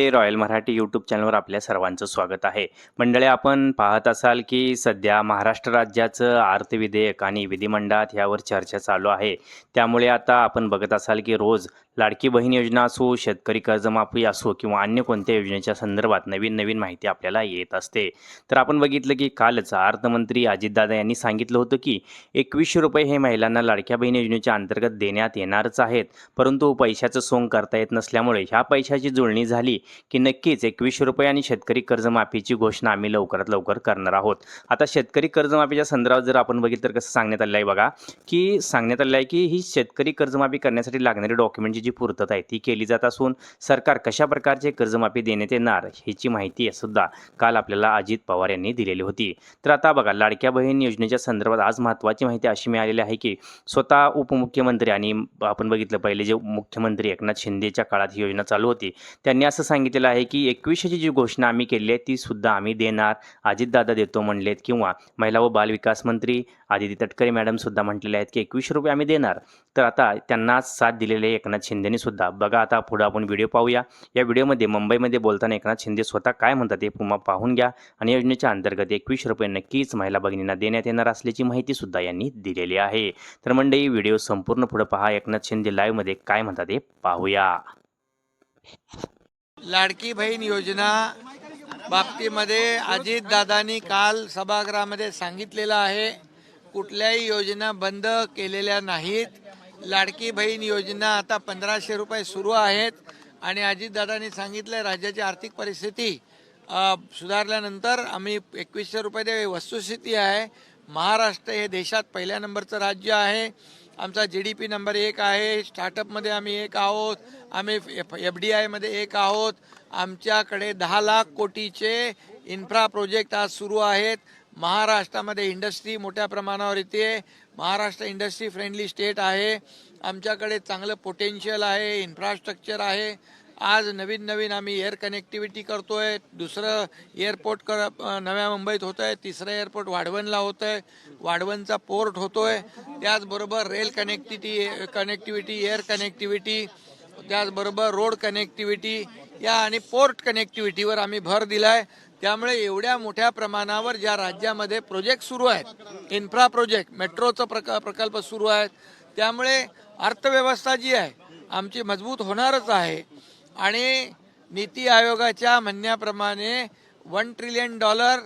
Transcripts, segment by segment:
हे royal Marathi YouTube चॅनलवर आपल्या सर्वांचं स्वागत आहे. मंडळी आपण पाहत असाल की सध्या महाराष्ट्र राज्याचं अर्थविधेयक आणि विधिमंडळात यावर चर्चा चालू आहे. त्यामुळे आता आपण बघत असाल की रोज लाडकी बहीण योजना असो शेतकरी कर्जमाफी असो किंवा अन्य कोणत्या योजनेच्या संदर्भात नवीन नवीन माहिती आपल्याला येत असते. तर आपण बघितलं की कालच अर्थमंत्री अजितदादा यांनी सांगितलं होतं की एकवीसशे रुपये हे महिलांना लाडक्या बहीण योजनेच्या अंतर्गत देण्यात येणारच आहेत. परंतु पैशाचं सोंग करता येत नसल्यामुळे ह्या पैशाची जुळणी झाली. की नक्कीच एकवीसशे रुपये आणि शेतकरी कर्जमाफीची घोषणा आम्ही लवकरात लवकर करणार आहोत. आता शेतकरी कर्जमाफीच्या संदर्भात जर आपण बघितलं तर कसं सांगण्यात आलं आहे बघा की सांगण्यात आलं आहे की ही शेतकरी कर्जमाफी करण्यासाठी लागणारी डॉक्युमेंटची जी पूर्तता आहे ती केली जात असून सरकार कशा प्रकारचे कर्जमाफी देण्यात येणार ह्याची माहिती सुद्धा काल आपल्याला अजित पवार यांनी दिलेली होती. तर आता बघा लाडक्या बहीण योजनेच्या संदर्भात आज महत्त्वाची माहिती अशी मिळालेली आहे की स्वतः उपमुख्यमंत्री आणि आपण बघितलं पहिले जे मुख्यमंत्री एकनाथ शिंदेच्या काळात ही योजना चालू होती त्यांनी असं सांगितलेलं आहे की एकवीसशेची जी घोषणा आम्ही केली आहे ती सुद्धा आम्ही देणार. अजितदादा देतो म्हणलेत किंवा महिला व बालविकास मंत्री आदिती तटकरे मॅडमसुद्धा म्हटलेले आहेत की एकवीसशे रुपये आम्ही देणार. तर आता त्यांना साथ दिलेले एकनाथ शिंदेने सुद्धा. बघा आता पुढं आपण व्हिडिओ पाहूया. या व्हिडिओमध्ये मुंबईमध्ये बोलताना एकनाथ शिंदे स्वतः काय म्हणतात ते पुन्हा पाहून घ्या. आणि योजनेच्या अंतर्गत एकवीस रुपये नक्कीच महिला भगिनींना देण्यात येणार असल्याची माहिती सुद्धा यांनी दिलेली आहे. तर मंडळी व्हिडिओ संपूर्ण पुढे पहा. एकनाथ शिंदे लाईव्हमध्ये काय म्हणतात ते पाहूया. लाडकी बहीण योजना बाबतीमध्ये अजित दादानी काल सभागृहामध्ये सांगितलेलं आहे कुठल्याही योजना बंद केलेल्या नाहीत. लाडकी बहीण योजना आता पंधराशे रुपये सुरू आहेत आणि अजितदादांनी सांगितलं राज्याची आर्थिक परिस्थिती सुधारल्यानंतर आम्ही एकवीसशे रुपये वस्तुस्थिती आहे महाराष्ट्र हे देशात पहिल्या नंबरचं राज्य आहे. आमचा जी डी पी नंबर एक आहे. स्टार्टअपमध्ये आम्ही एक आहोत. आम्ही एफ एफ डी आयमध्ये एक आहोत. आमच्याकडे दहा लाख कोटीचे इन्फ्रा प्रोजेक्ट आज सुरू आहेत. महाराष्ट्रामध्ये इंडस्ट्री मोठ्या प्रमाणावर येते. महाराष्ट्र इंडस्ट्री फ्रेंडली स्टेट आहे. आमच्याकडे चांगलं पोटेन्शियल आहे. इन्फ्रास्ट्रक्चर आहे. आज नवीन नवीन आम्ही एअर कनेक्टिव्हिटी करतोय. दुसरं एअरपोर्ट कर नव्या मुंबईत होत आहे तिसरं एअरपोर्ट वाढवणला होत आहे वाढवणचा पोर्ट होतोय. त्याचबरोबर rail connectivity connectivity air connectivity त्याचबरोबर रोड कनेक्टिव्हिटी या आणि पोर्ट कनेक्टिव्हिटीवर आम्ही भर दिला आहे त्यामुळे एवढ्या मोठ्या प्रमाणावर ज्या राज्यामध्ये प्रोजेक्ट सुरू आहेत इन्फ्रा प्रोजेक्ट मेट्रोचं प्रक प्रकल्प सुरू आहेत त्यामुळे अर्थव्यवस्था जी आहे आमची मजबूत होणारच आहे. आणि नीती आयोगाच्या म्हणण्याप्रमाणे वन ट्रिलियन डॉलर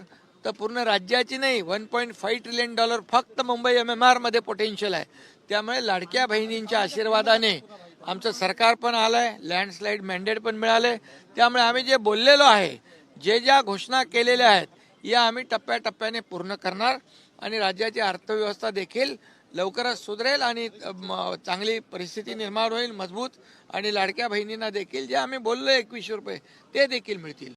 तर पूर्ण राज्याची नाही one point five trillion dollar फक्त मुंबई एम एम आरमध्ये पोटेन्शियल आहे. त्यामुळे लाडक्या बहिणींच्या आशीर्वादाने आमचं सरकार पण आलं आहे लँडस्लाईड मॅन्डेट पण मिळाले. त्यामुळे आम्ही जे बोललेलो आहे जे ज्या घोषणा केलेल्या आहेत या आम्ही टप्प्याटप्प्याने पूर्ण करणार आणि राज्याची अर्थव्यवस्था देखील लवकरच सुधरेल आणि म, चांगली परिस्थिती निर्माण होईल मजबूत आणि लाडक्या बहिणींना देखील जे आम्ही बोललो एकवीसशे रुपये ते देखील मिळतील.